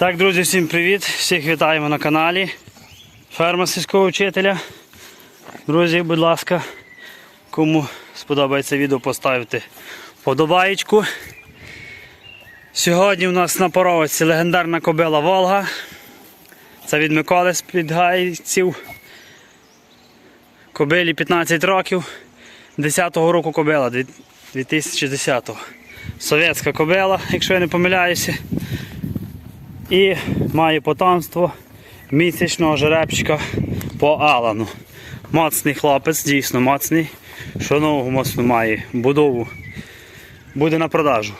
Так, друзі, всім привіт! Всіх вітаємо на каналі Ферма сільського вчителя. Друзі, будь ласка, кому сподобається відео, поставте вподобаєчку. Сьогодні у нас на поровиці легендарна кобила Волга. Це від Миколи з Підгайців. Кобилі 15 років. 10-го року кобила, 2010-го. Совєтська кобила, якщо я не помиляюся. І має потомство місячного жеребчика по Алану. Моцний хлопець, дійсно моцний. Що нового моцно має будову. Буде на продажу.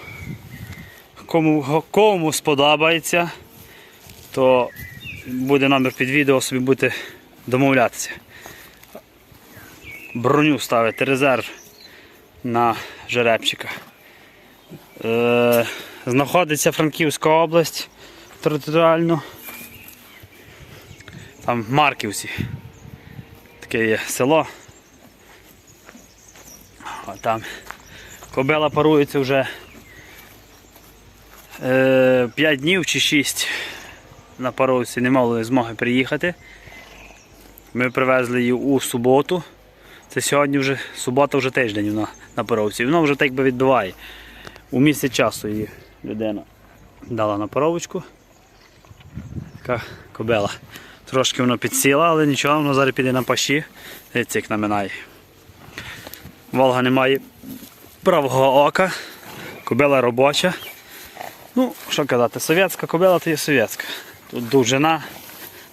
Кому, кому сподобається, то буде номер під відео, собі будете домовлятися. Броню ставити, резерв на жеребчика. Е, знаходиться Франківська область територіально. Там Марківці. Таке є село. А там кобила парується вже е, 5 днів чи 6 на паровці не мали змоги приїхати. Ми привезли її у суботу. Це сьогодні вже субота вже тиждень вона на паровці. Воно вже так би відбиває. У місяць часу її людина дала на паровочку. Така кобила. Трошки воно підсіла, але нічого, воно зараз піде на паші. Дивіться, як наминає. Волга не має правого ока. Кобила робоча. Ну, що казати, совєтська кобила то є совєтська. Тут довжина,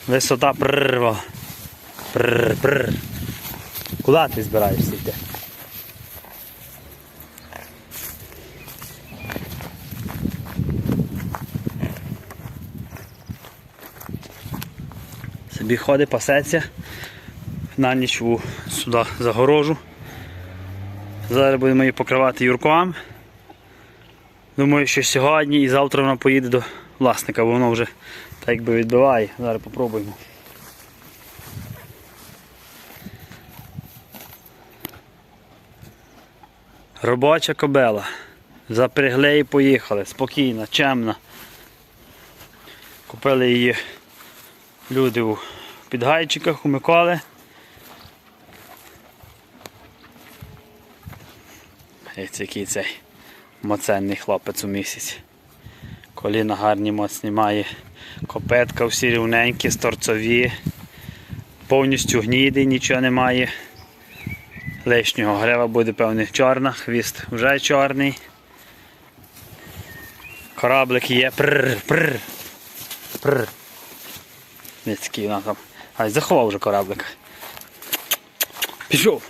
висота прррва. Прррр, прррр. Куди ти збираєшся йти? Собі ходить, пасеться на ніч у сюди загорожу. Зараз будемо її покривати юрком. Думаю, що сьогодні і завтра вона поїде до власника, бо воно вже так якби відбиває. Зараз попробуємо. Робоча кобела. Запрягли і поїхали. Спокійна, чемна. Купили її люди у підгайчиках, у Миколи. Ось який цей моценний хлопець у місяць. Коліна гарні моцні має. Копетка всі рівненькі, сторцові. Повністю гніди, нічого немає. Лишнього грева буде певне чорна, хвіст вже чорний. Кораблик є. Прррр, прррр, прррр. Ницький вона там. Ай, заховав вже кораблик. Пішов.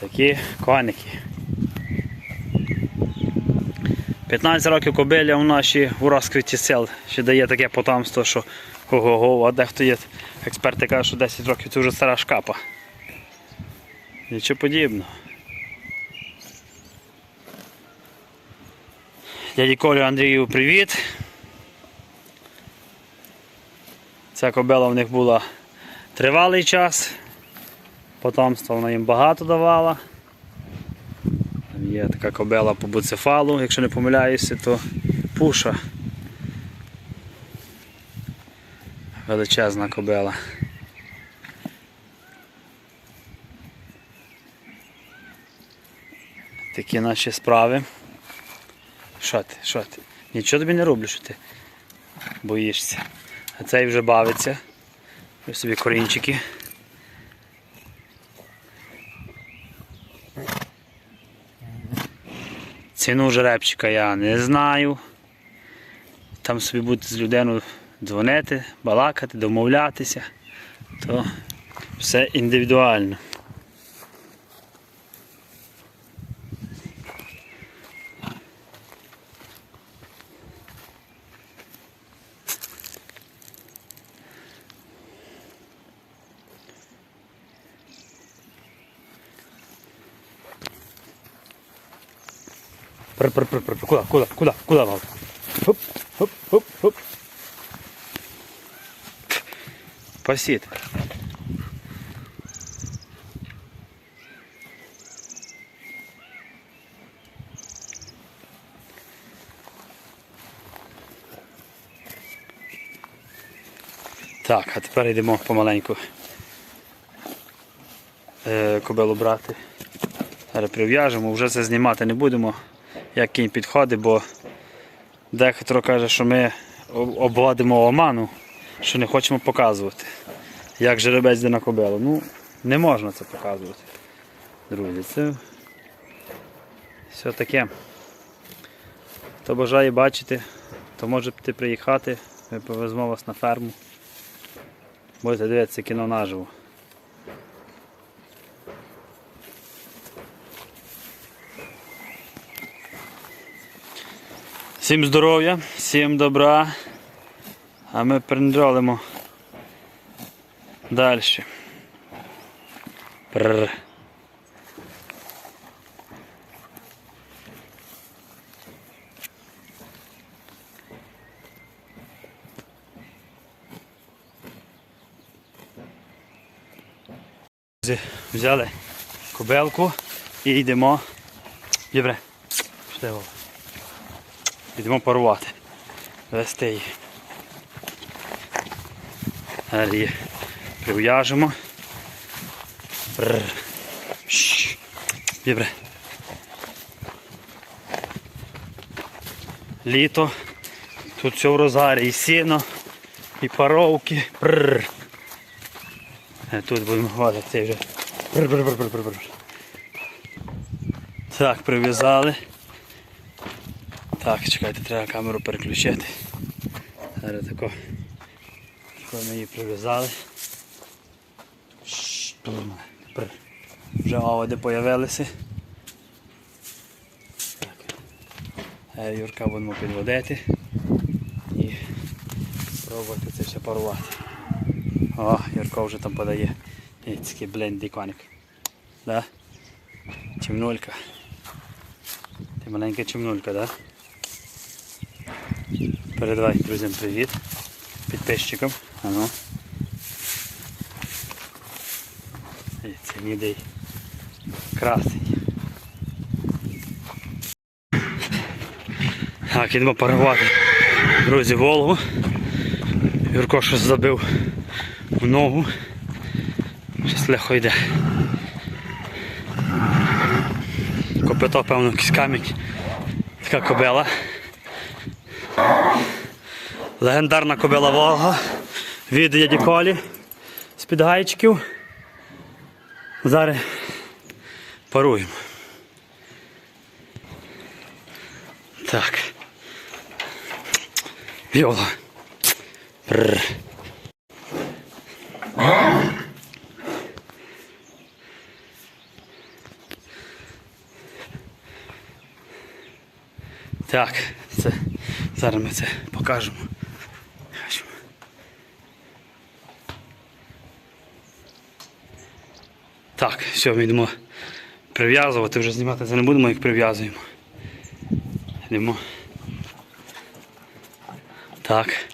Такі коники. 15 років кобиля у наші у розквіті сил ще дає таке потомство, що ого-го, а дехто є експерти кажуть, що 10 років це вже стара шкапа. Нічого подібного. Дяді Колю Андрію привіт. Ця кобила в них була тривалий час. Потомства вона їм багато давала. Є така кобила по буцефалу, якщо не помиляюся, то пуша. Величезна кобила. Такі наші справи. Що ти? Що ти? Нічого тобі не роблю, що ти боїшся. А цей вже бавиться. Ось собі корінчики. Ціну жеребчика я не знаю. Там собі будете з людиною дзвонити, балакати, домовлятися, то все індивідуально. Пр -пр -пр -пр. Куда, куда, куда, куда, Валка? Хоп, хоп, хоп, хоп. Посет. Так, а тепер йдемо помаленьку е, кобелу брати. Зараз прив'яжемо, вже це знімати не будемо як кінь підходить, бо дехто каже, що ми об- обводимо оману, що не хочемо показувати, як жеребець йде на кобилу. Ну, не можна це показувати. Друзі, це все таке. Хто бажає бачити, то можете приїхати, ми повеземо вас на ферму. Будете дивитися кіно наживо. Всім здоров'я, всім добра. А ми перендролимо далі. Прррр. Взяли кобелку і йдемо. Добре. Пішли, Вова. Йдемо парувати. Вести її. Зараз її прив'яжемо. Бррр. Добре. Літо. Тут все в розгарі. І сіно, і паровки. Бррр. Е, Тут будемо гладити цей вже. Бррр-бррр-бррр-бррр. Так, прив'язали. Так, чекайте, треба камеру переключити. Зараз тако. Тако ми її прив'язали. Вже оводи появилися. Так. Е, Юрка будемо підводити і пробувати це все парувати. О, Юрко вже там подає. Такий блендий коник. Да? Чимнулька. Ти маленька чимнулька, да? Передавай друзям привіт. Підписчикам. Ано. Це ніде красень. Так, ідемо парувати. Друзі, Волгу. Юрко щось забив в ногу. Щось легко йде. Копито, певно, якийсь камінь. Така кобила. Легендарна кобила Волга від дяді Колі з-під гайчиків. Зараз паруємо. Так. Йола. Бррр. Так, зараз ми це покажемо. Так, все, ми йдемо прив'язувати, вже знімати це не будемо, як прив'язуємо. Йдемо. Так.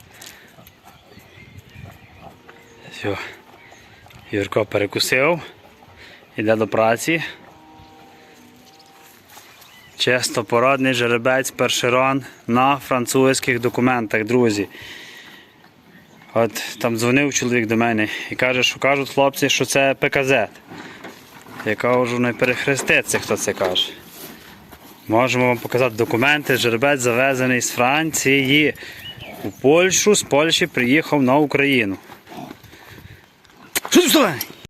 Все. Юрко перекусив. Іде до праці. Чистопородний жеребець першерон на французьких документах, друзі. От там дзвонив чоловік до мене і каже, що кажуть хлопці, що це ПКЗ. Я кажу, не перехреститься, хто це каже. Можемо вам показати документи. Жеребець завезений з Франції у Польщу, з Польщі приїхав на Україну. Що ти вставай?